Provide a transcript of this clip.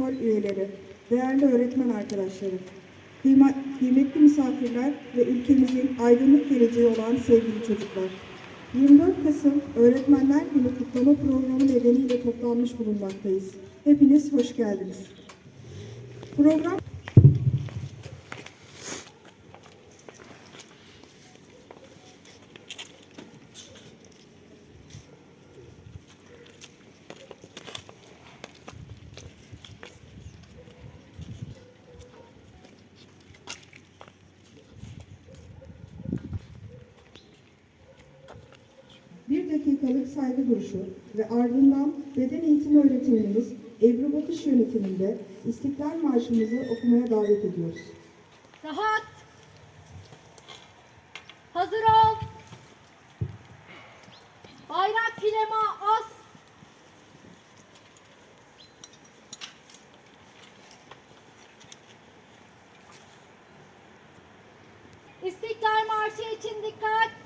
protokol üyeleri, değerli öğretmen arkadaşlarım, kıymetli misafirler ve ülkemizin aydınlık geleceği olan sevgili çocuklar. 24 Kasım Öğretmenler Günü kutlama programı nedeniyle toplanmış bulunmaktayız. Hepiniz hoş geldiniz. Program dakikalık saygı duruşu ve ardından beden eğitimi öğretmenimiz Ebru Bakış yönetiminde İstiklal Marşımızı okumaya davet ediyoruz. Rahat. Hazır ol. Bayrak filema as. İstiklal Marşı için dikkat.